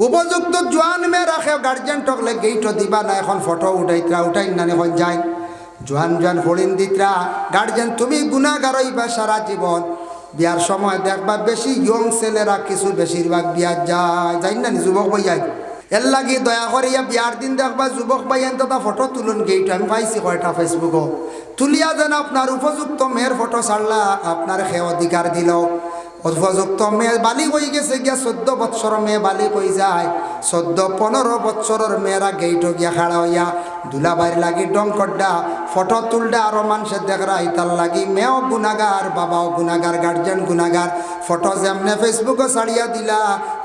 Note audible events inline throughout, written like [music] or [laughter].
উপযুক্ত জোয়ান মেয়ে রাখে গার্জেন টকলে গেইটও দিবা না, এখন ফটো উঠাইতরা উঠাই না এখন যায়। জোয়ান জোয়ান ফড়িন দিতরা গার্জেন তুমি গুণাগার হইবা সারা জীবন বিয়ার সময় দেখবা বেশি ইয়ং ছেলেরা কিছু বেশিরভাগ বিয়ার যায় যাই না যুবক বই যায়। এর লাগি দয়া করে ইয়া বিয়ার দিন দেখবা যুবক বাইয়ান তো ফটো তুলুন গেইট আমি পাইছি কয়টা ফেসবুকও তুলিয়া যেন আপনার উপযুক্ত মেয়ের ফটো ছাড়লা, আপনার সে অধিকার দিল উপযুক্ত মেয়ে বালি হয়ে গেছে গিয়া চোদ্দ বৎসর মেয়ে বালি হয়ে যায়। চোদ্দ পনেরো বৎসরের মেয়েরা গেইট গিয়া খাড়া হইয়া দুলাবাইর লাগি ডঙ্কড্ডা ফটো তুলডা আরও মানুষের দেখরা ইতার লাগি মেয়েও গুনাগার বাবাও গুনাগার গার্জেন গুনাগার ফটো যেমনে ফেসবুকে ছাড়িয়া দিলা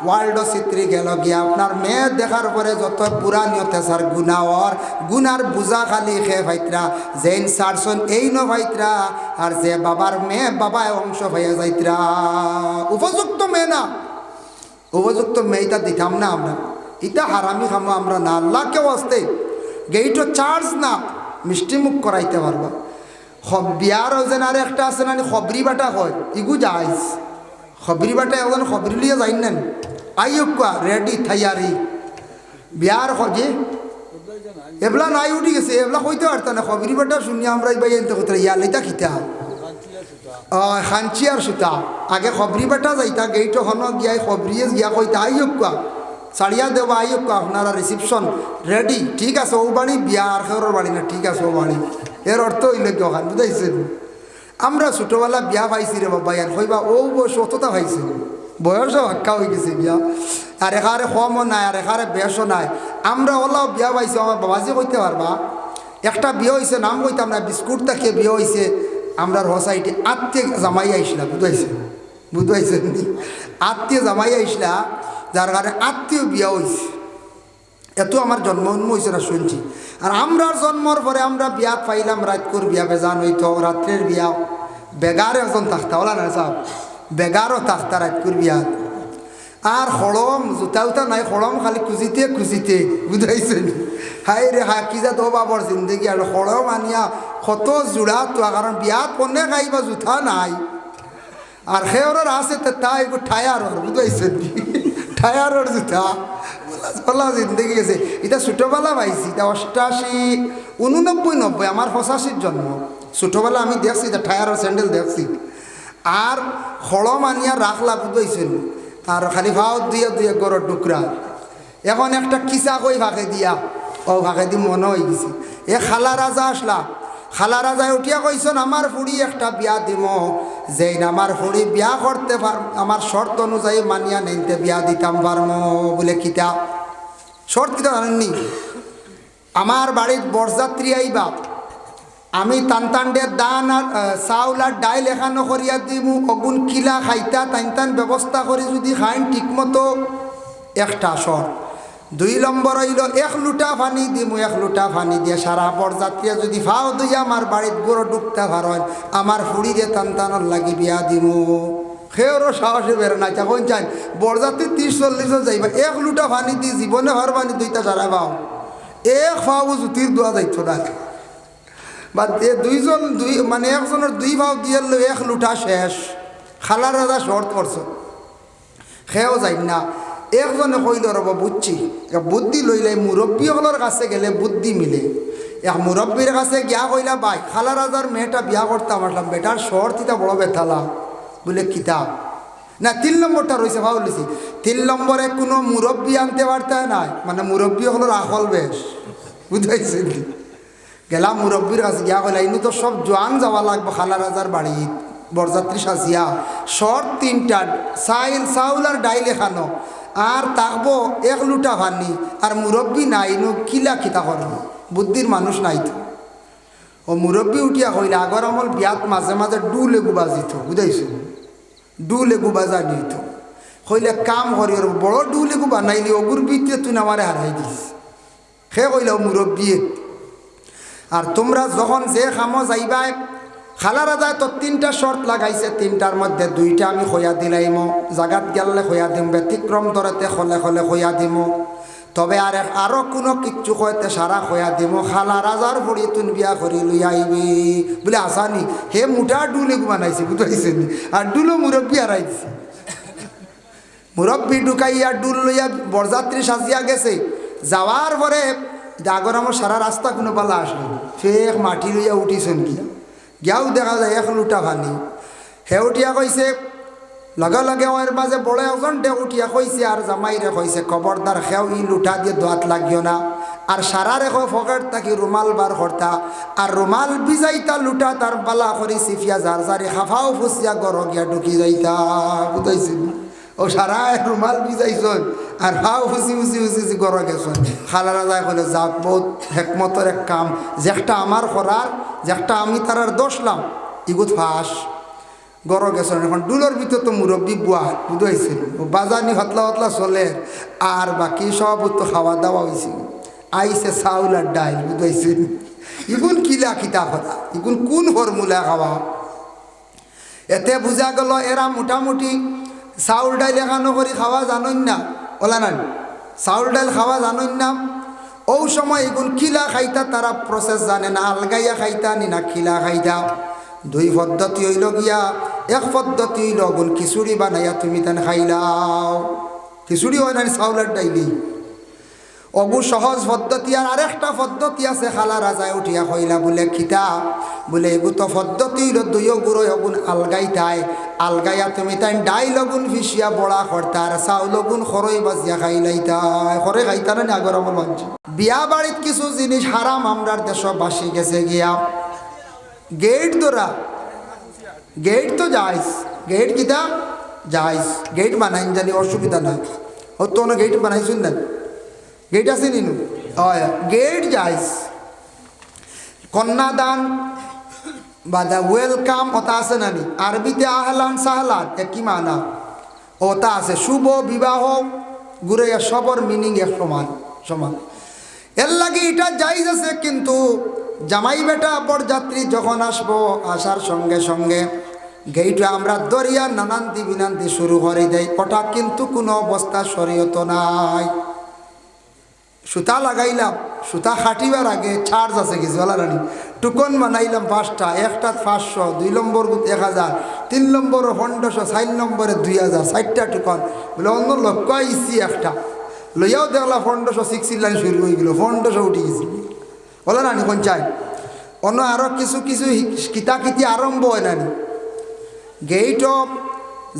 ওয়ার্ল্ডও চিত্রি গেল গিয়া। আপনার মেয়ে দেখার পরে যত পুরা নিয়তে সার গুনাওয়ার গুনার বুঝা খালি খে ভাইত্রা যেইন সারসন এই ন ভাইত্রা আর যে বাবার মেয়ে বাবায় অংশ ভাইয়া যাইত্রা উপযুক্ত মেয়ে না। উপযুক্ত মেয়েটা দিতাম না আমরা। ইটা হারামি খামো আমরা না। আল্লাহ কেউ আসতে গেইটো চার্জ না। মিষ্টি মুখ করাইতে পারবা। বিয়ার যেন আর একটা আছে না খবরি বাটা হয়। ইগু যাইস। খবরি বাটা এখন খবরি লিয়ে যাই না আইয়ুকা রেডি থাইয়ারি বিয়ার খজে এবলা নাই উঠি গেছে। এবলা কইতে পারতাম না, খবরি বাটা শুনি আমরা ইবাই এনতে কোথায় ইয়া লেতা খিতা খাঞ্চি আর সুতা। আগে খবরি বেটা যাইতা গেইট হন গিয়াই খবরিয়ে গিয়া কইতা আইয়ক কোয়া সারিয়া দেবা আইয়ক কোয়া আপনারা রিসিপশন রেডি ঠিক আছে ও বাড়ি বিয়া আর খেরোর বাড়ি না, ঠিক আছে ও বাড়ি এর অর্থ হইল কি ওখান বুঝাইছেন আমরা ছোটোবেলা বিয়া পাইছি রে বাবা ইয়ার কইবা ও বয়স অতটা পাইছে। বয়স হাক্কা হয়ে গেছে বিয়া। আর এখারে কমও নাই আর এখারে বেশও নাই। আমরা ওলাও বিয়া পাইছি আমার বাবাজি কইতে পারবা একটা বিয়ে হয়েছে নাম কইতাম না, বিস্কুট তাকে বিয়ে হয়েছে আমরা হোসাইটি আত্মীয় জামাই আইসলা, বুঝাইছে? বুঝাইছে আত্মীয় জামাই আইসলা, যার কারণে আত্মীয় বিয়া হয়েছে এত আমার জন্ম জন্ম হয়েছে না শুনছি। আর আমরার জন্মর পরে আমরা বিয়া পাইলাম রাত কর বিয়া, বেজান হইতো, রাত্রের বিয়া। বেগার একজন থাকতা ওলা না সাহ বেগারও থাকতা রাত কর বিয়া আর হলম জোতা উতা নাই, হলম খালি খুঁজিতে খুঁজিতে বুঝাইছেন হাই রে হা, কি যা তো বাবর জিন্দগি আর হলম আনিয়া কত জোড়া তো কারণ বিয়াত কোনে খাইবা জোতা নাই। আর সেওরের আছে তো তাই একটু ঠায়ারর বুঝাইছেন [laughs] ঠায়ারর জুতা বলা জিন্দগি গেছে এটা ছোটোবেলা পাইছি এটা অষ্টাশি উননব্বই নব্বই আমার পঁচাশির জন্ম। ছোটোবেলা আমি দেখছি এটা ঠায়ারর স্যান্ডেল দেখছি। আর হলম আনিয়া রাখলা বুঝাইছেন আর খালি ভাও দিয়ে দিয়ে গরর টুকরা। এখন একটা কিসা কই ভাগে দিয়া ও ভাগে দি মনে হয়ে গেছে। এ খালা রাজা আসলা। খালা রাজায় উঠিয়া কইছেন আমার ফুড়ি একটা বিয়া দিম যেই আমার ফুড়ি বিয়া করতে পার আমার শর্ত অনুযায়ী মানিয়া নিতে বিয়া দিতাম পারম বলে কিতা। শর্ত কিতা জানেননি আমার বাড়ির বরযাত্রী আইবা আমি দিয়ে দান আর চাউল আর ডাইল এখানো করিয়া দিমু অগুন কিলা খাইতা, টান ব্যবস্থা করে যদি খাইন ঠিকমতো একটা সর দুই নম্বর হইল, এক লুটা পানি দিমু, এক লুটা পানি দিয়ে সারা বরযাত্রীয়া যদি ফাও দুই আমার বাড়িত গরো ডুবতে পারেন আমার ফুড়িরে টান টানর লাগি বিয়া দিমু। সেওরও সাহসে বের না যখন চাই বরযাত্রী ত্রিশ চল্লিশ যাইবা, এক লুটা পানি দি জীবনে হর পানি দুইটা সারা পাও এক ফাও জুতির দোয়া যাইত না বা এ দুইজন, দুই মানে একজনের দুই ভাও দিয়ে এক লুটা শেষ। খালার রাজা শর্ট করছ সেও যাই না। একজনে কইল রব বুঝছি। বুদ্ধি লইলে মুরব্বীসকলের কাছে গেলে বুদ্ধি মিলে। এক মুরব্বীর কাছে গিয়া কইলা, বাই, খালা রাজার মেয়েটা বিয়া করতাম আসলাম বেটার শহর তিতা বড় বেথালা বলে কিতাব না, তিন নম্বরটা রয়েছে ভাবলিছি তিন নম্বরে কোনো মুরব্বী আনতে পারতে নাই। মানে মুরব্বী হলোর আকল বেশ। বুঝাইছেন গেলাম মুরব্বীর কাছে গিয়া কইলা, ইনু তো সব জোয়ান যাওয়া লাগবো খালা রাজার বাড়ি বরযাত্রী সাজিয়া। শর্ট তিনটা, চাইল, চাউল আর ডাইল এখানো। আর তাকবো এক লুটা ভানি। আর মুরব্বী নাই, ইনু কিলা খিতা করব বুদ্ধির মানুষ নাই তো ও মুরব্বী উঠিয়া কইলে আগর আমল বিয়াত মাঝে মাঝে ডু লেগু বাজিত বুঝাইছো ডু লেগু বাজা নিত কইলে, কাম করি আর বড় ডু লেগু বানাইলি অগুর বিতে তুই আমারে হারাই দিস সে কইলে মুরব্বীয়ে আর তোমরা যখন যে খামো যাইবাই, খালারা যায় তো তিনটা শর্ত লাগাইছে, তিনটার মধ্যে দুইটা আমি খয়া দিলাইম। জাগাত গেলে খয়া দিম, ব্যতিক্রম ধরেতে খলে খলে খয়া দিম। তবে আর এক- আরও কোনো কিচ্ছু কয়তে সারা খয়া দিম। খালা রাজার ভরি তুন বিয়া করি লই আইবি বলে আসানি হে মুঠা ডুলে বানাইছে বুঝাইছে আর ডুলো মুরব্বী হারাইছে মুরব্বী ঢুকাইয়া ডুল লইয়া বরযাত্রী সাজিয়া গেছে। যাওয়ার পরে ডাগর আমার সারা রাস্তা কোনো পালা আসলো ফেক মাটি লইয়া উঠিছেন গিয়া গিয়াও দেখা যায়, এক লুটা ভানি হে উঠিয়া কইছে লগে লগে ওর মাঝে বড় একজন ডে উঠিয়া কইছে আর জামাইরে কইছে খবরদার খেও ই লুটা দিয়ে দোয়াত লাগিও না। আর সারা রেখো ফকেট থাকি রুমাল বার করতা আর রুমাল বিজাইতা লুটা তার বালা করি সিফিয়া যার যারি খাফাও ফুসিয়া গর গিয়া ঢুকি যাইতা বুঝাইছিল ও সারা রুমাল বিজাইছন আর হাও ফুসি ফুসি ফুসি গর গেছন খালারা যায় কইলে, যাক, বহুত হেকমতর এক কাম। যেটা আমার করার যেটা আমি তারার দোষলাম ইগুত ফাঁস। গর গেছন এখন ডুলোর ভিতর তো মুরব্বী বুয়া বুঝাইছিল বাজানি হতলা হতলা চলে। আর বাকি সব তো খাওয়া দাওয়া হয়েছিল আইসে চাউল আর ডাইল বুঝাইছিল ইগুন কিলা খিতা কথা? ইগুন কোন ফর্মুলা খাওয়া? এতে বুঝা গেল, এরা মোটামুটি চাউল ডাইল এখানো করে খাওয়া জানই না? ওলা না চাউল ডাইল খাওয়া জানই না? ও সময় এগুন খিলা খাইতা তারা প্রসেস জানে না? আলগাইয়া খাইতা নি না? খিলা খাইতা। দুই পদ্ধতি হইল গিয়া। এক পদ্ধতি হইল গুণ খিচুড়ি বানাইয়া তুমি তেন খাইলাও। খিচুড়ি হয় না চাউলের ডাইলি অগু সহজ পদ্ধতি আর আরেকটা পদ্ধতি আছে, খালা রাজায় উঠিয়া কইলা বলে খিতা বলে এগু তো পদ্ধতি দুইও গুড়ো অগুন আলগাই তাই। আলগাইয়া তুমি তাই ডাই লগুন ফিসিয়া, বড়া করতা আর চাউল লগুন খরই বাজিয়া খাইলাই তাই খরে খাইতা না আগর আমার মানছি বিয়া বাড়িত কিছু জিনিস হারাম আমরার দেশ বাসি গেছে গিয়া। গেট দোরা গেট তো যাইস গেট কিতা? যাইস গেট বানাইন জানি, অসুবিধা নাই। ও তো গেট বানাইছুন না গেট আছে নিনু? গেট যাইস। কন্যাদান বা দ্য ওয়েলকাম ওটা আছে নানি। আরবিতে আহলান সাহলান একই মানা? ওটা আছে। শুভ, বিবাহ ঘুরে সবর, মিনিং এক সমান সমান। এর লাগে এটা যাইজ আছে, কিন্তু জামাই বেটা বরযাত্রী যখন আসব, আসার সঙ্গে সঙ্গে গেইটা আমরা দরিয়া, নানান্তি বিনান্তি শুরু করে দেয় ওটা কিন্তু কোনো অবস্থা শরীয়ত নাই। সুতা লাগাইলাম, সুতা খাটিবার আগে চার্জ আছে কি জলারানি টুকন বানাইলাম পাঁচটা একটা পাঁচশো, দুই নম্বর এক হাজার, তিন নম্বর পনেরোশো, চার নম্বরে দুই হাজার, চারটা টুকন। বলে, অন্য লক্ষ্য আইসি একটা। লইয়াও দেখলাম পনেরোশো সিক্স লাইন শুরু হয়ে গেল, পনেরোশো উঠে গেছি। বলে নানি চাই? অন্য আরও কিছু কিছু কিতা কিতি আরম্ভ হয় নানি। গেইট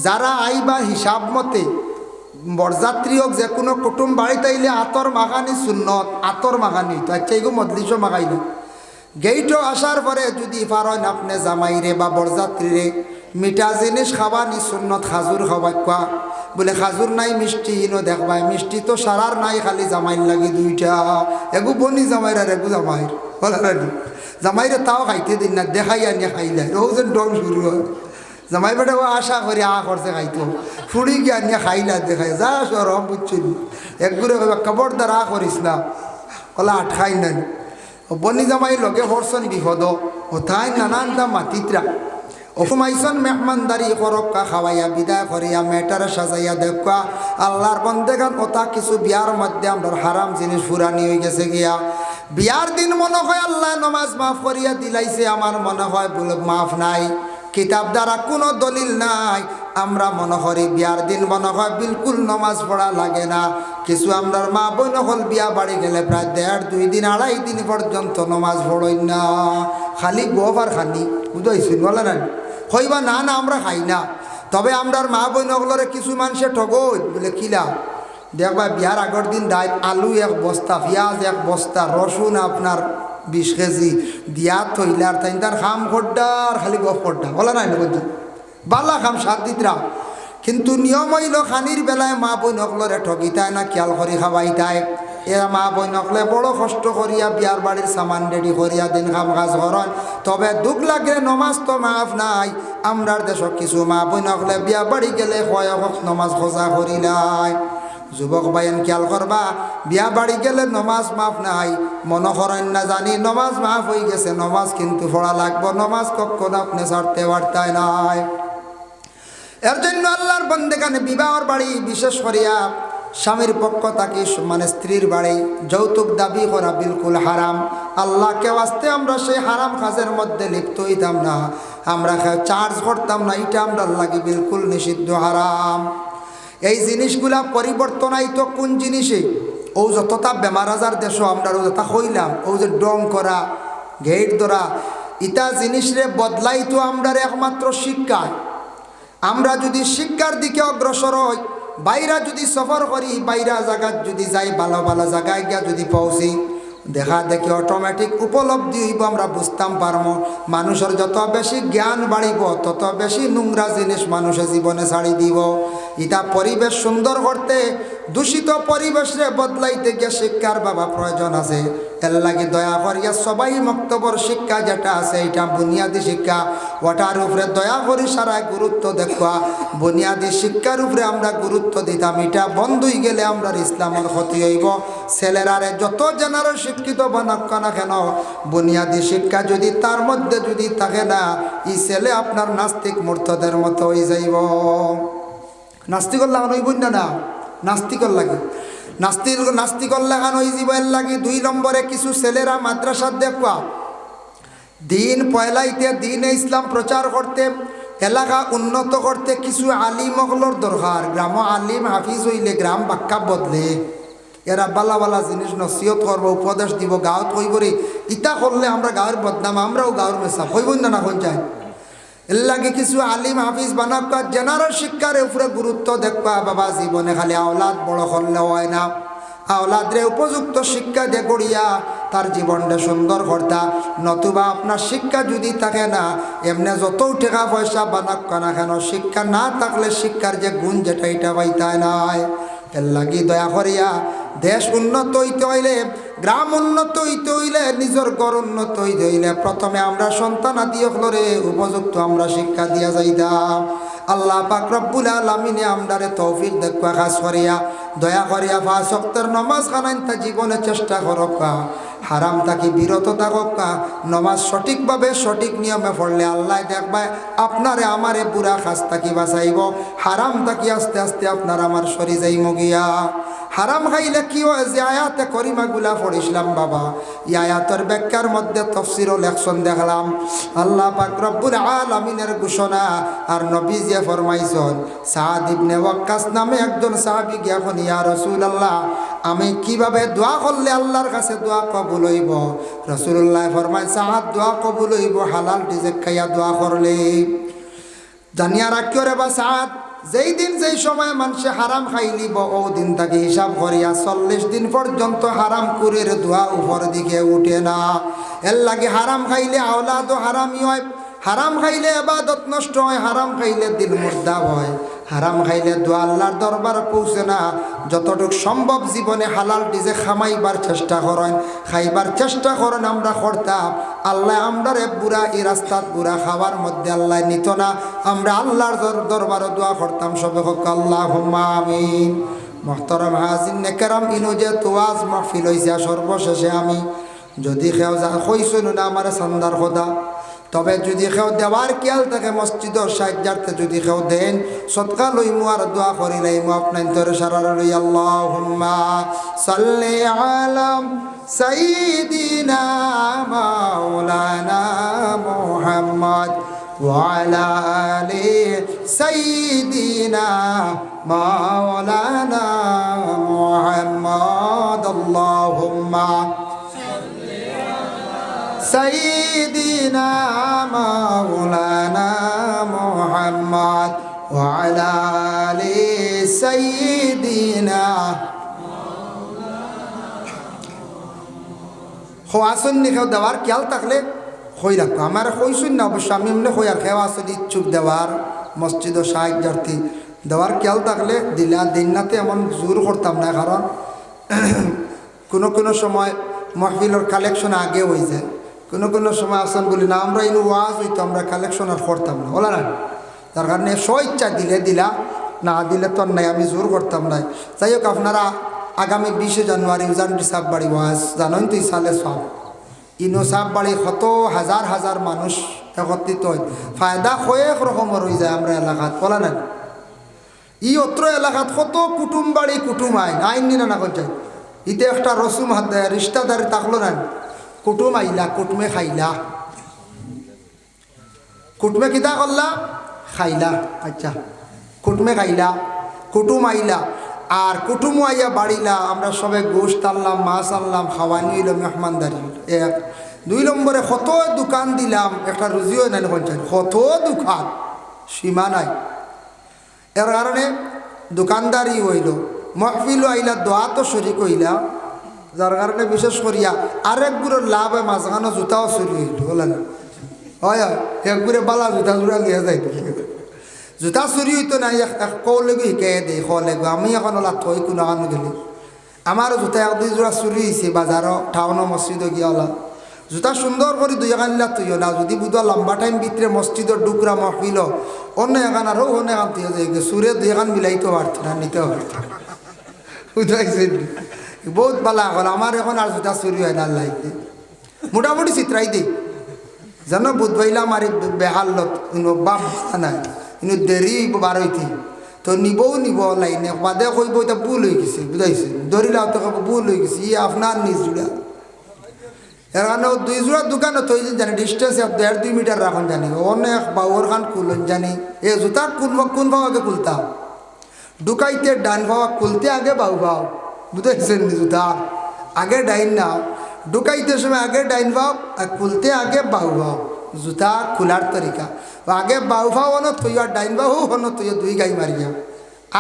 যারা আইবা হিসাব মতে বরযাত্রী হোক যে কোনো কুটুম বাড়িতে আইলে আতর মাখানি সুন্নত আতর মাখানি। তো আচ্ছা এগো মাখাই না। গেইটও আসার পরে যদি পারেন আপনি জামাইরে বা বরযাত্রীরে মিঠা জিনিস খাবানি সুন্নত খাজুর খাবা কোয়া বলে খাজুর নাই, মিষ্টি ইনো দেখবাই মিষ্টি তো সারার নাই, খালি জামাইর লাগি দুইটা। এগু বনি জামাইর আর এগু জামাইর বলা জামাইরে তাও খাইতে দিন না, দেখাই আনিয়ে খাইলে যেন ডং শুরু হয়। জামাই বেটা আশা করে আ করছে খাইতো। ফুড়ি গিয়া নিয়ে খাইলা দেখাই, যা সরম বুঝছিল একগুড়ে কইবা, খবরদার, আ করিস না। ওলা আটখাই নেন বনি জামাই লগে হরসন বিপদ ও তাই নানানটা মাতিত্রা। অসমাইছন মেহমানদারি করক্কা খাওয়াইয়া বিদায় করিয়া মেটারে সাজাইয়া দেখা আল্লাহর বন্দেগান ওটা কিছু বিয়ার মধ্যে আমরা হারাম জিনিস ফুরানি হয়ে গেছে গিয়া। বিয়ার দিন মনে হয় আল্লাহ নমাজ মাফ করিয়া দিলাইছে, আমার মনে হয় মাফ নাই। কিতাব দ্বারা কোনো দলিল নাই। আমরা মনে করি বিয়ার দিন মনে হয় বিলকুল নমাজ পড়া লাগে না। কিছু আমরার মা বোন হল বিয়া বাড়ি গেলে প্রায় দেড়, দুই দিন, আড়াই দিন পর্যন্ত নমাজ পড়ই না। খালি গোবার খানি। বুঝাইছি বলে না। হইবা না না, আমরা খাই না। তবে আমরার মা বোন হলরে কিছু মানুষে ঠগই। বলে কিলা দেখবা, বিয়ার আগর দিন দায় আলু এক বস্তা, পেঁয়াজ এক বস্তা, রসুন আপনার বিশ কেজি দিয়া থইলার তাই তার খাম খড্ডার খালি গফ খড্ডা, বলা নাই বুঝছি বালা খাম সাত দিতরা। কিন্তু নিয়ম হইল খানির বেলায় মা বই নকলরে ঠগিতায় না খেয়াল করি খাওয়াইতায় এরা মা বই নকলে বড় কষ্ট করিয়া বিয়ার বাড়ির সামান রেডি করিয়া দিন খাম কাজ করন তবে দুঃখ লাগলে নমাজ তো মাফ নাই। আমরার দেশত কিছু মা বই নকলে বিয়া বাড়ি গেলে কয় নমাজ খোঁজা করিলাই যুবক বাইন খেয়াল করবা, বিয়া বাড়ি গেলে নমাজ মাফ নাই, মনে না জানি, নমাজ মাফ হয়ে গেছে, নমাজ কিন্তু পড়া লাগবো, নমাজ কখন আপনি ছাড়তে পারতায় নাই। এর জন্য আল্লাহর বন্দেখানে বিবাহর বাড়ি, বিশেষ করিয়া স্বামীর পক্ষ তাকে মানে স্ত্রীর বাড়ি, যৌতুক দাবি করা বিলকুল হারাম। আল্লাহকে আসতে আমরা সেই হারাম কাজের মধ্যে লিপ্ত হইতাম না। আমরা চার্জ করতাম না, এটা আমরা লাগে বিলকুল নিষিদ্ধ হারাম। এই জিনিসগুলা পরিবর্তন আইতো কোন জিনিসে? ও যতটা বেমার আজার দেশও আমরা যতটা হইলাম, ও যে ডং করা গেট ধরা ইটা জিনিসরে বদলাইতো আমরা একমাত্র শিক্ষায় আমরা যদি শিক্ষার দিকে অগ্রসর হই, বাইরা যদি সফর করি, বাইরা জায়গাত যদি যাই ভালো ভালো জায়গায় গিয়া যদি পৌঁছি, দেখা দেখি অটোমেটিক উপলব্ধি হইব, আমরা বুঝতাম পারব মানুষের যত বেশি জ্ঞান বাড়িব, তত বেশি নোংরা জিনিস মানুষের জীবনে ছাড়ি দিব। ইটা পরিবেশ সুন্দর করতে, দূষিত পরিবেশে বদলাইতে গিয়ে শিক্ষার বাবা প্রয়োজন আছে। এর লাগি দয়া করিয়া সবাই মক্তবর শিক্ষা যেটা আছে, এটা বুনিয়াদী শিক্ষা। ওটার উপরে দয়া করি সারায় গুরুত্ব দেখা বুনিয়াদী শিক্ষার উপরে আমরা গুরুত্ব দিতাম। এটা বন্ধই গেলে আমরা ইসলামের ক্ষতি হইব। ছেলেরারে যত জেনারেল শিক্ষিত বানাক না কেন, বুনিয়াদী শিক্ষা যদি তার মধ্যে যদি থাকে না, ই ছেলে আপনার নাস্তিক মূর্তদের মতো হয়ে যাইব। নাস্তিকর লাগানো হইব না না? নাস্তিকর লাগে নাস্তিক নাস্তিকর লাগানো যাব এর লাগে দুই নম্বরে কিছু ছেলেরা মাদ্রাসার দেখবা, দিন পয়লাইতে দিন ইসলাম প্রচার করতে, এলাকা উন্নত করতে কিছু আলিম অগলর দরকার। গ্রাম আলিম হাফিজ হইলে গ্রাম বাক্কা বদলে। এরা বালা বালা জিনিস নসিহত করব, উপদেশ দিব গাঁৱত কইব রে। ইটা করলে আমরা গাঁৱৰ বদনাম, আমরাও গাঁৱৰ মেসা কইব না না কোন চাই? এর লাগে কিছু আলিম হাফিজ বানাক জেনারেল শিক্ষার উপরে গুরুত্ব দেখবা, বাবা জীবনে খালি আওলাদ বড় করলে হয় না। আওলাদরে উপযুক্ত শিক্ষা দে করিয়া তার জীবনটা সুন্দর করতা। নতুবা আপনার শিক্ষা যদি থাকে না, এমনি যত টাকা পয়সা বানাক না কেন, শিক্ষা না থাকলে শিক্ষার যে গুণ যেটা, এটা পাইতায় নাই। এর লাগি দয়া করিয়া, দেশ উন্নত হইতে হইলে গ্রাম উন্নত হইতে হইলে নিজের গড় উন্নত হইতে হইলে প্রথমে আমরা সন্তান আদি হলরে উপযুক্ত আমরা শিক্ষা দিয়া যাইতাম। আল্লাহ পাক রব্বুল আলমিনে আমদারে তৌফিক দেখবা খাস করিয়া। দয়া করিয়া ফাঁসক্তের নমাজ খানাইতা জীবনে চেষ্টা করকা হারাম তাকি বিরত থাকা নমাজ সঠিকভাবে সঠিক নিয়মে পড়লে আল্লাহ দেখবা আপনারে, আমারে বুড়া খাস তাকি বাঁচাইব? হারাম তাকি আস্তে আস্তে আপনার আমার সরি যাইম গিয়া। হারাম খাইলে কি হয়? যে আয়াতে করিমাগুলা পড়িছিলাম বাবা। এই আয়াতের ব্যাখ্যার মধ্যে তফসির লেকশন দেখলাম। আল্লাহ পাক রব্বুল আলামিনের ঘোষণা আর নবী যে ফরমাইছন, সাদ ইবনে ওয়াক্কাস নামে একজন সাহাবী গিয়াখন ইয়া রসুল আল্লাহ আমি কীভাবে দোয়া করলে আল্লাহর কাছে দোয়া কবুল হইব? রাসূলুল্লাহ ফরমায় সাহাদ দোয়া কবুল হইব, হালাল রিজিক খাইয়া দোয়া করলে। জানিয়া রাখিও রে বা সাদ যেই দিন যেই সময় মানুষে হারাম খাইলিব ও দিন তাকে হিসাব করিয়া চল্লিশ দিন পর্যন্ত হারাম কুরের ধোয়া উপর দিকে উঠে না। এর লাগে হারাম খাইলে আওলাদও হারামই হয়, হারাম খাইলে এবার নষ্ট হয়, হারাম খাইলে দিল মুর্দা হয় হারাম খাইলে দোয়া আল্লাহর দরবার পৌঁছে না। যতটুক সম্ভব জীবনে হালাল ডিজে খামাইবার চেষ্টা করেন। খাইবার চেষ্টা করেন আমরা করতাম। আল্লাহ আমরারে বুড়া, এই রাস্তাত বুড়া খাওয়ার মধ্যে আল্লাহ নিত না। আমরা আল্লাহর দরবারও দোয়া করতাম, সবে হোক আল্লাহ আমিন। মহতরম হাজিন নেকেরাম ইনু যে তোয়াজ মাহফিল হয়েছে সর্বশেষে আমি যদি খেও যা কইসুন না, আমার সান্দার খোদা। তবে যদি কেউ দেওয়ার খেয়াল থাকে মসজিদর সাহায্যার্থে যদি কেউ দেন সৎকা লইমু আর দোয়া করি লাইমু আপনার ধরে সারা লই আল্লাহুম্মা সাল্লি আলাম সাইয়্যিদিনা মাওলানা মুহাম্মদ وعلى آل سيدنا مولانا محمد اللهم سيدنا مولانا محمد وعلى آل سيدنا খোয়াশনি খেও দেওয়ার খেয়াল থাকলে হই রাখবো আমার কইসুন না অবশ্য আমি এমনি হই আর খেওয়া আসলে ইচ্ছুক দেওয়ার মসজিদ ও সাহায্যার্থী দেওয়ার খেয়াল থাকলে দিলা দিনাতে এমন জোর করতাম না কারণ কোনো কোনো সময় মহফিলের কালেকশন আগে হয়ে যায় কোনো কোনো সময় আসেন বলি, না, আমরা ইনু ওয়াজ হইতো, আমরা কালেকশন আর করতাম না। বলা না। তার কারণে স্ব ইচ্ছা দিলে দিলা, না দিলে তো নাই, আমি জোর করতাম না যাই হোক, আপনারা আগামী বিশে জানুয়ারি উজানটি সাপ বাড়ি ওয়াজ, জানেন তো সালে সব ইনো সাপ বাড়ি কত হাজার হাজার মানুষ একত্রিত হয়। ফায়দা কয়েক রকমের হয়ে যায় আমরা এলাকাত, বলা না। ই অত্র এলাকাত কত কুটুম বাড়ি কুটুম আইন আইন নিনা না চাই ইতে একটা রসুম হাত দেয়, রিস্তাদারি থাকল না। কুটুম আইলা কুটুমে খাইলা। কুটুমে কিতা করলা খাইলা আচ্ছা। কুটুমে খাইলা, কুটুম আইলা আর কুটুমও আইয়া বাড়িলা আমরা সবাই গোস্ত আনলাম মাছ আনলাম খাওয়ানি হইল মেহমানদারি এক, দুই নম্বরে কত দোকান দিলাম, একটা রুজিও নাই পঞ্চায়েত কত দোকান, সীমা নাই। এর কারণে দোকানদারি হইল মহফিল আইলা দোয়া তো শরিক হইলা। যার কারণে বিশেষ করিয়া আরেকগুলোর লাভ হয় মাঝখানো জুতাও চুরি হইল হয় একগুরে বালা জুতা জোড়া লিয়া যায় জুতা চুরি হইতো না এক কৌলেগো শিকাই দেই কলেগো আমি এখন ওলা থৈ কোনো কানো গেলি আমারও জোতা এক দুই জোড়া চুরি হয়েছে বাজারও টাউনও মসজিদও গিয়া ওলা জুতা সুন্দর করে দুই এখান লিলা তুইও না যদি বুধ লম্বা টাইম ভিতরে মসজিদর ডুকরা মহফিল অন্য এখান আরও অন্য এখান তুই সুরে দুই এখান মিলাইতে পারত না নিতে পারত বহুত বালা হল, আমার এখন আর জুতা চুরি হয় না লাইতে মোটামুটি চিত্রাই দিই জানো বুধ ভাইলা আমার বেহালত বাপ নাই ইনো দেরি বারইতি তো নিবও নিব লাইনে বাদে কইব এটা ভুল হয়ে গেছে বুঝাইছে ধরিলাও তো ভুল হয়ে গেছে, ই আপনার নিজ জুড়া এর কারণে দুই জোড়া দোকানে তৈ জানি ডিস্টেন্স দেড় দুই মিটার রাখুন জানি। অনেক বাউর খান কুলন জানি। এ জুতা কোন কোন ভাবে খুলতা ঢুকাইতে ডান ভাবা খুলতে আগে বাউ ভাও। বুঝাইছেন জুতা আগে ডাইন না ঢুকাইতে সময় আগে ডাইন ভাও আর খুলতে আগে বাউ ভাও জুতা খোলার তরিকা। আগে বাউ ভাও হন আর ডাইন বাহু হন তুই দুই গাই মারিয়া।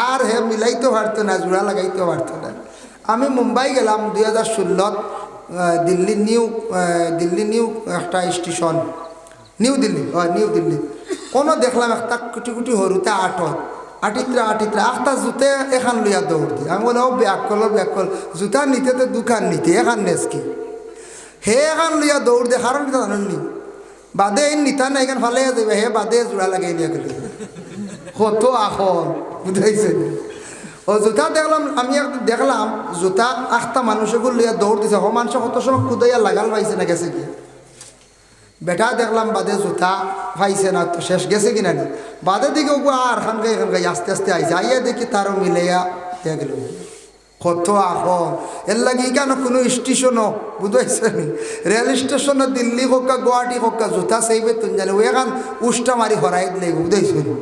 আর হে মিলাইতে পারতো না, জোড়া লাগাইতে পারতো না। আমি মুম্বাই গেলাম দুই হাজার ষোলোত দিল্লি নিউ দিল্লি নিউ একটা স্টেশন। নিউ দিল্লি, হয় নিউ দিল্লি। কোনো দেখলাম একটা কুটি কুটি সৰুতে আঠত আটিত্রা আটিত্রা আখটা জুতে এখান লইয়া দৌড় দিয়ে। আমি বলে ও ব্যাক করল ব্যাক করল জুতা নিতে তো দোকান নিতে, এখান নেসকি হে এখান লইয়া দৌড় দিয়ে কারণ কিতা জানেননি বাদে এই নিতা না এখান ফালে যাবে হে বাদে জোড়া লাগাই নিয়ে গেলে কত এখন বুঝাইছে ও জুতা দেখলাম, আমি দেখলাম জুতা আখটা মানুষগুলো লইয়া দৌড় দিছে। হ মানুষ কত সময় কুদাইয়া লাগাল পাইছে না গেছে কি? বেটা দেখলাম বাদে জুতা পাইছে না, তো শেষ গেছে কিনা নি বাদে দিকে আর খানকে এখানকে আস্তে আস্তে আইছে। আইয়া দেখি তারও মিলাইয়া দেখল। কত এখন এর লাগে কেন কোনো স্টেশনও বুঝাইছে নি? রেল স্টেশনও দিল্লি হোক গুয়াহাটি হোক জুতা সেইবে তুন জানে ও এখান উষ্টা মারি হরাই দিলে, বুঝাইছে নি?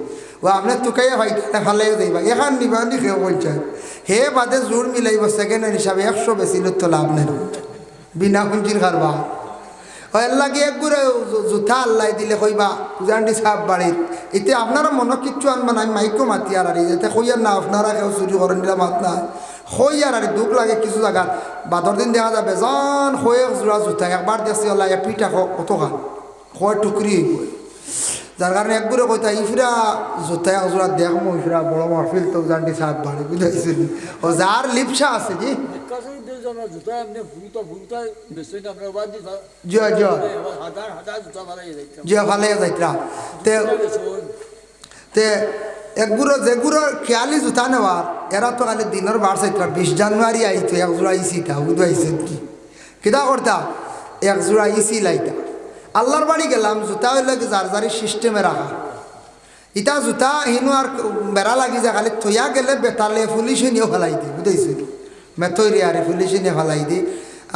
ও আপনার তুকাইয়া ভাই ফালে যাইবা। এখান নিবা নি খেয়ে বলছে হে বাদে জোর মিলাইব সেকেন্ড হিসাবে একশো বেশি তো লাভ নেই। বিনা পুঞ্জির কারবার। এর লাগে একগুড়ে জুথা আল্লাই দিলে কইবা উজান্ডি সাপ বাড়ির এতে আপনারা মনে কিচ্ছু আনবা না আমি মাইকো মাতি আর আর এতে কইয়ার না আপনারা কেউ চুরি করেন দিলে মাত না হই আর আর দুঃখ লাগে কিছু জায়গার বাদর দিন দেখা যাবে জন হয়ে জোড়া জুথা একবার দেখছি আল্লাহ পিঠা কত খান হয় টুকরি হইব যার কারণে একগুড়ে কইতা ইফরা জুতা একজোড়া দেখমো ইফরা বড় মাহফিল তো উজান্ডি সাত বাড়ি বুঝাইছিল ও যার লিপসা আছে জি একগুলো খেয়ালি জুতা নেওয়ার এরা তো খালি দিনের বার চাইতরা বিশ জানুয়ারি আইতো কি কিতা করতা এক জোড়া ইসি লাইতা আল্লাহর বাড়ি গেলাম, জুতা হইলে যার যারি সিস্টেমে রাখা। ইটা জুতা হিনু আর বেড়া লাগি যায়, খালি থইয়া গেলে বেতালে পুলিশে ফেলাই দি, বুঝাইছি? মেথরি আর পুলিশে ফেলাই দি।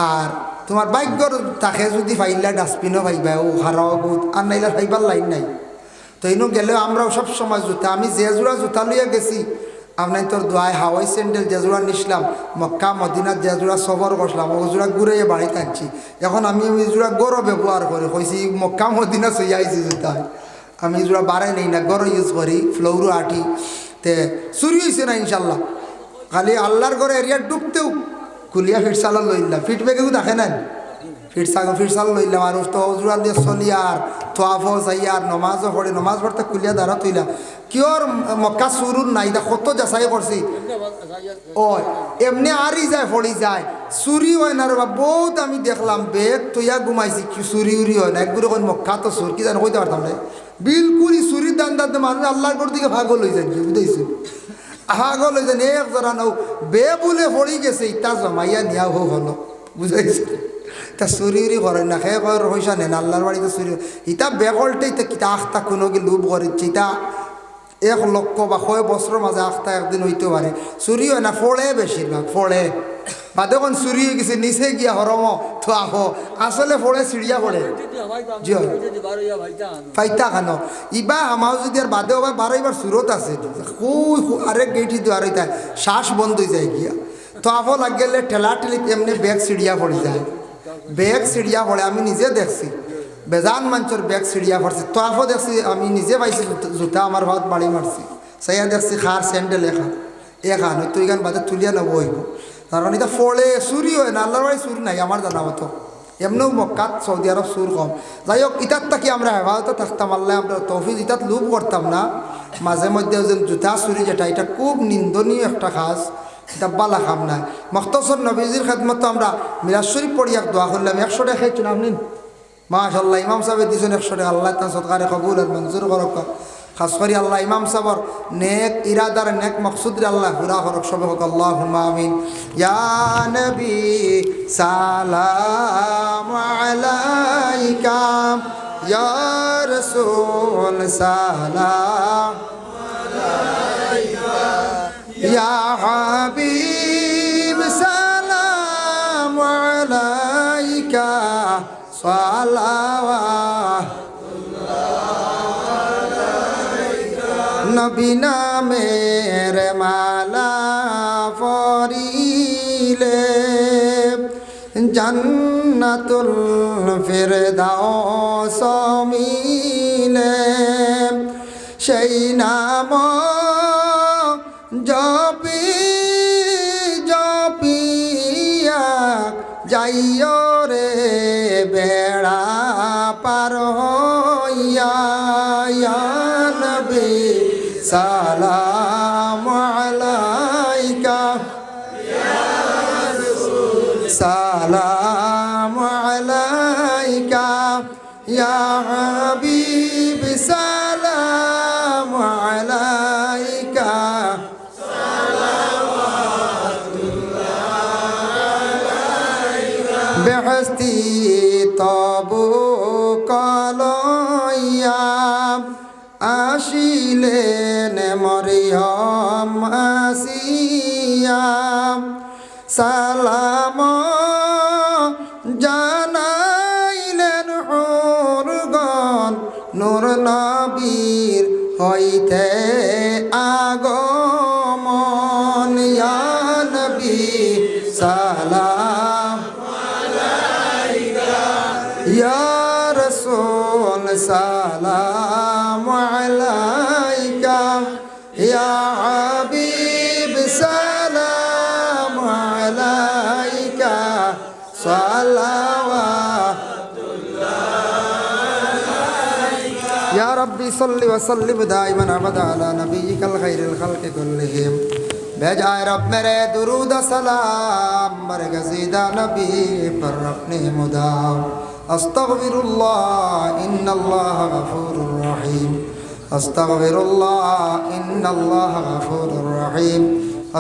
আর তোমার বাইকর তাকে যদি ফাইলা ডাস্টবিনও ফাইবা, ও হারাও বহুত, আর নাইলে ফাইবার লাইন নাই। তো ইনু গেলেও আমরাও সব সময় জুতা, আমি যে জোড়া জুতা লইয়া গেছি আপনার তোর দোয়াই হাওয়াই স্যান্ডেল যে জোড়া নিসলাম মক্কা মদিনার যে জোড়া সফর করলাম ও জোড়া ঘুরে বাড়িতে আনছি এখন আমি জোড়া গরো ব্যবহার করি, কইছি মক্কা, মদিনা সই আইছি জুতা। আমি এই জোড়া বাড়াই নেই না, গরো ইউজ করি, ফ্লোরও আটি। তে চুরি হয়েছে না ইনশাল্লাহ। খালি আল্লাহর ঘরে এরিয়া ডুবতেও কুলিয়া ফিটসালা লইলাম ফিটবেগেও দেখে না ফিরসাগ ফিরসাল লইলাম আর তো জোড়া দিয়ে চলি আর তোয়াফ যাই আর, নমাজও পড়ে, নমাজ পড়তে কুলিয়া দ্বারা তুইলা। কিয়র মক্কা সুরুর নাই, দা কত যাচাই করছি। ও এমনি আরই যায় ফড়ি যায়। চুরি হয় না রে বা বহুত আমি দেখলাম, বেগ তৈয়া ঘুমাইছি, কি চুরি উরি হয় না। একগুলো কোন মক্কা তো চুর কি জানো কইতে পারতাম না বিলকুলই চুরির দান দান মানুষ আল্লাহর ঘর দিকে ভাগল হয়ে যায় বুঝাইছো ভাগল হয়ে যান এক জরা নাও। বে বলে পড়ি গেছে, ইটা জমাইয়া নিয়া হোক হলো বুঝাইছে তা চুরি উরি করে না খেয়ে কয় পয়সা নেন আল্লাহর বাড়িতে চুরি ইটা বেগলটে ইতা কিতা আখতা কোনো কি লোভ করেছে ইতা এক লক্ষ বা কয় বছরের মাঝে আখতা একদিন হইতে পারে চুরি হয় না, ফলে বেশিরভাগ ফলে। বা দেখুন চুরি হয়ে গেছে, নিচে গিয়া হরম তো আহো আসলে পড়ে চিড়িয়া পড়ে জি ফাইতা খানো। ইবা আমাও যদি আর বাদে আবার বারো এবার সুরত আছে। আরেক গেইটি দুয়ার হইতা শ্বাস বন্ধ হয়ে যায় গিয়া। তো আফো লাগলে ঠেলা ঠেলি এমনি ব্যাগ সিঁড়িয়া পড়ে যায়। ব্যাগ সিঁড়িয়া পড়ে, আমি নিজে দেখছি। বেজান মঞ্চর ব্যাগ সিঁড়িয়া পড়ছে। তো আফো দেখছি, আমি নিজে পাইছি, জুতা- আমার ভাত বাড়ি মারছি। সাইয়া দেখছি, খার স্যান্ডেল এখান এখান তো এখান বাদে তুলিয়া নেব হইব। কারণ এটা ফলে চুরি হয় না আল্লাহর বাড়ি নাই আমার জানা মতো। এমনিও মক্কাত সৌদি আরব সুর কম। যাই হোক ইতার তাকি আমরা হেফাজতে থাকতাম, আল্লাহ আমরা তৌফিক, ইতাত লুপ করতাম না। মাঝে মধ্যে জুতা চুরি যেটা, এটা খুব নিন্দনীয় একটা কাজ এটা বালা খাম নাই মখতসর নবীজির খেদমত তো আমরা মিরাজ শরীফ পড়ি, এক দোয়া করলাম, একশো টাকা খাইছেন আপনি? মাশাল্লাহ ইমাম সাহেব দিয়েছেন একশো টাকা। আল্লাহ তার সৎকারে কবুল আর মঞ্জুর করক খাস করি আল্লাহ, ইমাম সাহর নেক ইরাদার, নেক মকসুদ আল্লাহ হুরা করক, সবে হোক আল্লাহ ইয়া নবী, সালাম আলাইকা। ইয়া রাসূল, সালাম। ইয়া হাবিব সালাম আলাইকা সালাওয়াত নবী নামের মালা ফরিলে জান্নাতুল ফিরদাউস মিলে সেই নাম যাইও রে বেড়া পার হইয়া ইয়া নবী সালাম নবী সালাম। ইয়া রসুল সালাম আলাইকা। ইয়া হাবিব সালাম আলাইকা। সালাওয়াতুল্লাহ। ইয়া রব্বি সাল্লি ওয়া সাল্লিম দাইমান আবাদা আলা নবিয়িকাল খাইরুল খালকি কুল্লিহিম। بجائے رب میرے درود سلام برگزیدہ نبی پر اپنے مدام۔ استغفر الله ان الله غفور رحيم استغفر الله ان الله غفور رحيم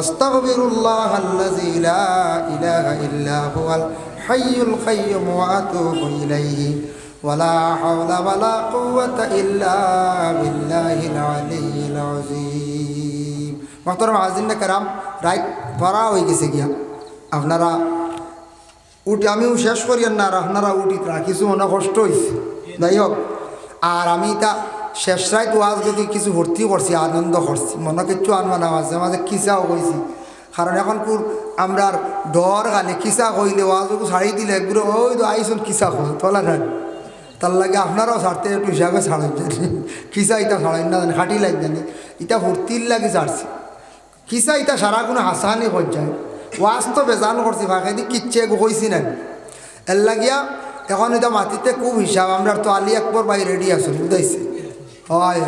استغفر الله الذي لا اله الا هو الحي القيوم واتوب اليه ولا حول ولا قوة إلا بالله العلي العظيم মহতরম আজিন্দা কারাম, রাইট ভরা হয়ে গেছে গিয়া। আপনারা উঠি, আমিও শেষ করি না, আর আপনারা উঠি কিছু মনে কষ্ট হয়েছে যাই হোক, আর আমি তা শেষ রাইত ওয়াজ যদি কিছু ভর্তি করছি, আনন্দ করছি, মনে কিচ্ছু আনবা মানে না মাঝে মাঝে কিসাও কইছি। কারণ এখন পুর আমরা ডর গালে কিসা কইলে ওয়াজকে ছাড়িয়ে দিলে একগুলো, ওই তো আইসুন কিসা কই তলা না তার লাগে আপনারাও ছাড়তে একটু হিসাবে ছাড়েন জানি কিসা ইটা ছাড়েন না, খাটি লাগবে ইটা ভর্তির লাগে ছাড়ছে। কিসা ইটা সারা কোনো হাসানি পর্যায় ওয়াজ তো বেজান করছি ফাঁকে দি কিচ্ছে কইছি না এর লাগিয়া, এখন এটা মাটিতে খুব হিসাব আমরা তো আলী আকবর ভাই রেডি আছেন বুঝাইছে হয়।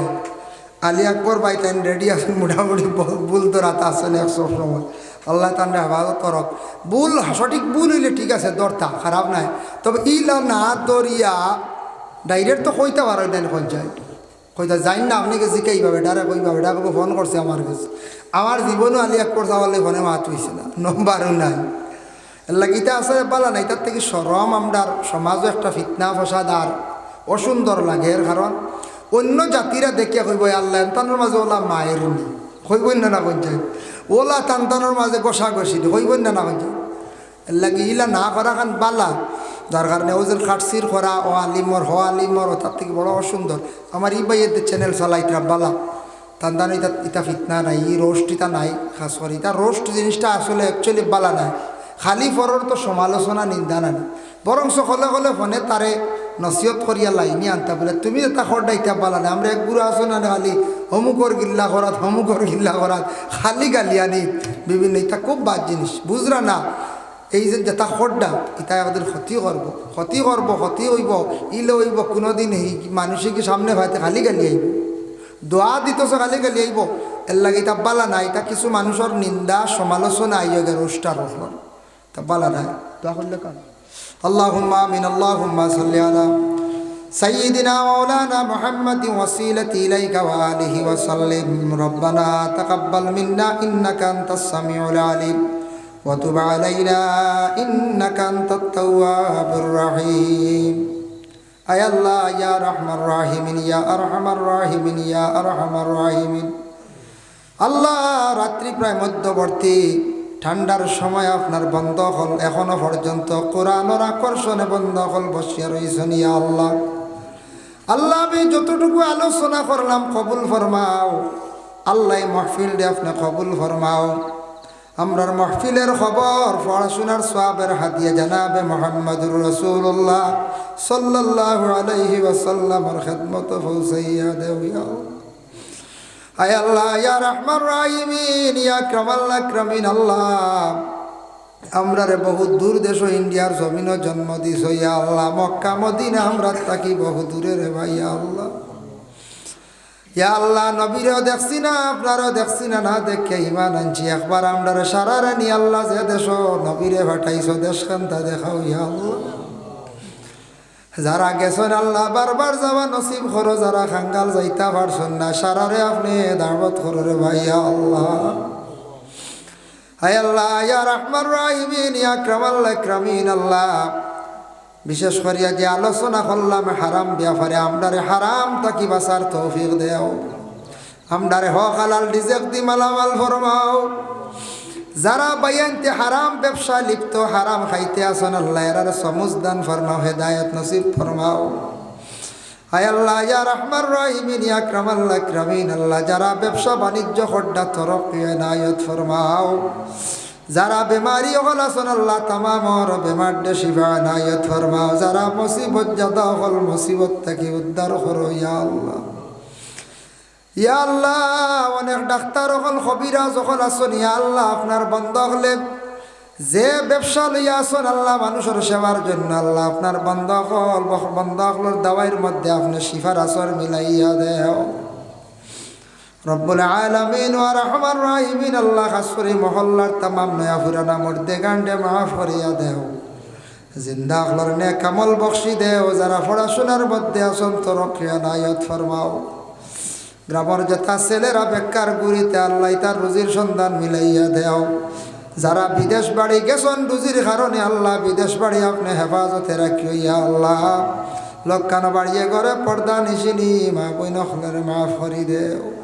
আলী আকবর ভাই তাই রেডি আছেন মোটামুটি ভুল তো রাত আসেন এক সব সময়। আল্লাহ তান হেফাজত করক ভুল, সঠিক ভুল হইলে ঠিক আছে দরতা খারাপ নাই। তবে ইলা না দরিয়া ডাইরেক্ট তো কইতে পারো দেন পঞ্চায়েত কইতা যাই না, আপনি গেছি এইভাবে ডারে কইভাবে ডাকে ফোন করছে আমার কাছে। আমার জীবনও আলি এক আকবর চাওয়ালে ফোনে মাত হয়েছে না নম্বরও নাই। লাগিতে আছে পালা নাই তার থেকে সরম আমরার সমাজও একটা ফিতনা, ফসাদ আর অসুন্দর লাগে এর কারণ। অন্য জাতিরা দেখিয়া কইব আল্লাহ তানোর মাঝে ওলা মায়ের নি কইব না না কইছে ওলা তান্তানোর মাঝে গোসা গসি কইব না না কইছে লাগি ইলা না করা খান বালা যার কারণে ও যে কাটসির করা, ও আলিমর, হ আলিমর, ও তার থেকে বড় অসুন্দর। আমার ই বাইয়ের চ্যানেল চালাইতরা বালা তার দান ইতা ইতা ফিতনা নাই ই রোস্ট ইতা নাই, খাস করে। ইতা রোস্ট জিনিসটা আসলে অ্যাকচুয়ালি বালা নাই। খালি ফরর তো সমালোচনা, নিন্দা নাই। বরং সকলে কলে ফোনে তারে নসিহত করিয়া লাইনি আনতা বলে, তুমি এটা খরটা ইতা বালা নাই, আমরা এক গুরু আসো না খালি হমুকর গিল্লা করাত, হমুকর গিল্লা করাত, খালি গালি আনি, বিভিন্ন ইতা খুব বাদ জিনিস বুঝরা না? এই যে যেটা খড্ডা এটা আমাদের ক্ষতি করবো ক্ষতি করবো ক্ষতি হইব ইলে হইব কোনোদিন এই মানুষে কি সামনে ভাইতে খালি গালি আইব দোয়া দিতেছ খালি গালি আইব এর লাগে এটা বালা নাই এটা কিছু মানুষের নিন্দা সমালোচনা আইয় গে রোষ্টার রহমান তা বালা নাই দোয়া করলে কান اللهم آمين اللهم صل على سيدنا مولانا محمد وسيلة إليك وآله وسلم ربنا تقبل منا إنك أنت السميع العليم وتب علينا إنك أنت التواب الرحيم أي الله يا رحم الراحمين يا أرحم الراحمين يا أرحم الراحمين আল্লাহ রাত্রি প্রায় মধ্যবর্তী ঠান্ডার সময় আপনার বন্ধ হল এখনো পর্যন্ত কোরআনর আকর্ষণে বন্ধ হল বসিয়া রয়েছেন ইয়া আল্লাহ আল্লাহ আমি যতটুকু আলোচনা করলাম কবুল ফরমাও আল্লাহ মহফিল দিয়ে আপনি কবুল ফরমাও আমরার মহফিলের খবর, পড়াশোনার সোয়াবের হাতিয়া জানাবে মোহাম্মদুর রসুল্লাহ সাল্লাহ আলাইহি ওয়াসাল্লামর খেদমত পৌঁছাইয়া দেও ইয়া আল্লাহ। আয় আল্লাহ, ইয়া রহমান রাহিমিন, ইয়া ক্রমাল্লা ক্রমিন আল্লাহ। আমরা রে বহু দূর দেশ ইন্ডিয়ার জমিনও জন্ম দিস ইয়া আল্লাহ। মক্কা, মদিনা, আমরা থাকি বহু দূরে রে ভাই, ইয়া আল্লাহ। ইয়া আল্লাহ, নবীরেও দেখছি না, আপনারও দেখছি না না দেখে ইমান আনছি। একবার আমরা সারা রানি আল্লাহ যে দেশ, নবীরে ভাটাইছ দেশ খান্তা দেখাও ইয়া আল্লাহ। যারা গেছেন আল্লাহ, বারবার যাওয়া নসিব করো, যারা খাঙ্গাল যাইতা পারছেন না, সারারে আপনি দাওয়াত করো রে ভাইয়া আল্লাহ। হায় আল্লাহ, ইয়া রহমান রাহিমিন, ইয়া ক্রামিন আল্লাহ। বিশেষ করিয়া যে আলোচনা করলাম, হারাম ব্যাপারে আমরারে হারাম তাকি বাসার তৌফিক দেও। আমরারে হক, হালাল রিজেক দি মালামাল ফরমাও। যারা বাইয়ানতে হারাম ব্যবসা লিপ্ত, হারাম খাইতে আসন, আল্লাহ এরার সমুজদান ফরমাও, হেদায়ত নসিব ফরমাও। হায় আল্লাহ, ইয়া রহমান রহিমিন, ইয়া ক্রামাল্লা ক্রামিন আল্লাহ যারা ব্যবসা বাণিজ্য খড্ডা তরক নায়ত ফরমাও। যারা বেমারি হল আসন আল্লাহ তামামর, বেমার দে শিফা নায়ত ফরমাও। যারা মুসিবত জাদা হল মুসিবত থেকে উদ্ধার করো ইয়া আল্লাহ। ইয়া আল্লাহ, অনেক ডাক্তার হল খবিরা যখন আসন ইয়া আল্লাহ, আপনার বন্ধ হলে যে ব্যবসা লইয়া আসন আল্লাহ, মানুষের সেবার জন্য আল্লাহ, আপনার বন্ধ হল, বন্ধ হলের দাওয়াইয়ের মধ্যে আপনি শিফার আসর মিলাইয়া দেও। রব্বুল আলামিন ওয়া রহমান রাহিমিন, আল্লাহ খাস করে মহল্লার তামাম নয়া ফুরানা মর্দে গান্ডে মাফ করিয়া দেও। জিন্দা হলর নে কামল বক্সি দেও, যারা পড়াশোনার মধ্যে আসন তরকিয়া নায়ত ফরমাও। গ্রামের যথা ছেলেরা বেকার গুড়িতে আল্লাহ তার রুজির সন্ধান মিলাইয়া দেও। যারা বিদেশ বাড়ি গেছেন, রুজির কারণে আল্লাহ বিদেশ বাড়ি আপনি হেফাজতে রাখিয়া আল্লাহ। লক্ষানো বাড়িয়ে ঘরে পর্দা নিশিনি, মা বইন হলের মাফ করি দেও।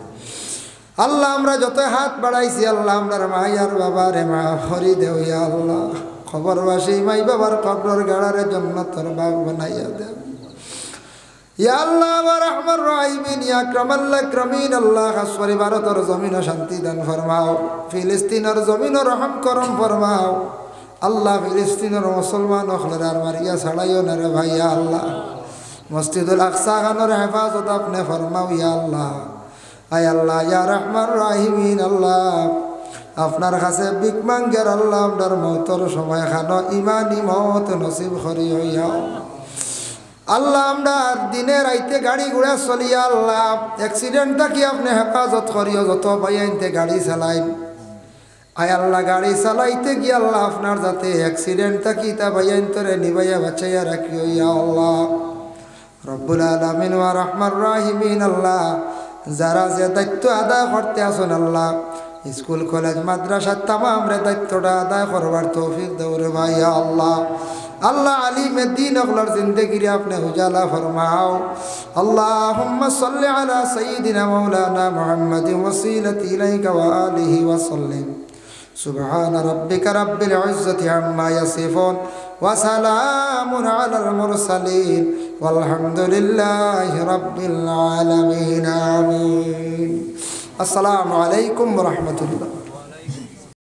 আল্লাহ, আমরা যত হাত বাড়াইছি, আল্লাহ, আমরার মাইয়ার বাবারে মা হরি দেও ইয়া আল্লাহ। খবরবাসী, মাই বাবার কবর গাড়ারে জন্য তোর বাব বানাইয়া ইয়া আমার ইয়া ভারতের জমিন আল্লাহ ছাড়াইও রে ভাইয়া আল্লাহ। হেফাজত আপনি ফরমাও, ইয়া আল্লাহ। আয় আল্লাহ, ইয়া রহমান রাহিমিন, আল্লাহ। আপনার কাছে বিকমাঙ্গের আল্লাহ, আপনার মৌতর সময় খানো ইমানি মত নসিব করি হইয়া। আল্লাহ আমরা দিনে রাইতে গাড়ি ঘোড়া চলিয়া আল্লাহ। অ্যাক্সিডেন্ট থাকি আপনি হেফাজত করিও, যত বাইয়াইতে গাড়ি চালাই আয় আল্লাহ, গাড়ি চালাইতে গিয়ে আল্লাহ আপনার যাতে অ্যাক্সিডেন্ট থাকি তা বাইয়াইন্তরে নিবাইয়া বাঁচাইয়া রাখিও, ইয়া আল্লাহ। রব্বুল আলমিন ওয়া রহমান রাহিমিন, আল্লাহ। যারা যে দায়িত্ব আদায় করতে আসুন আল্লাহ স্কুল কলেজ মাদ্রাসার তামাম রে দায়িত্বটা আদায় করবার তৌফিক দৌড়ে ভাই আল্লাহ আল্লাহ আলিমে দিন অগলার জিন্দগিরি আপনি হুজালা ফরমাও اللهم صل على سيدنا مولانا محمد وسيلة إليك وآله وسلم سبحان ربك رب العزة عما يصفون وسلام على المرسلين والحمد لله رب العالمين آمين. السلام عليكم ورحمة الله.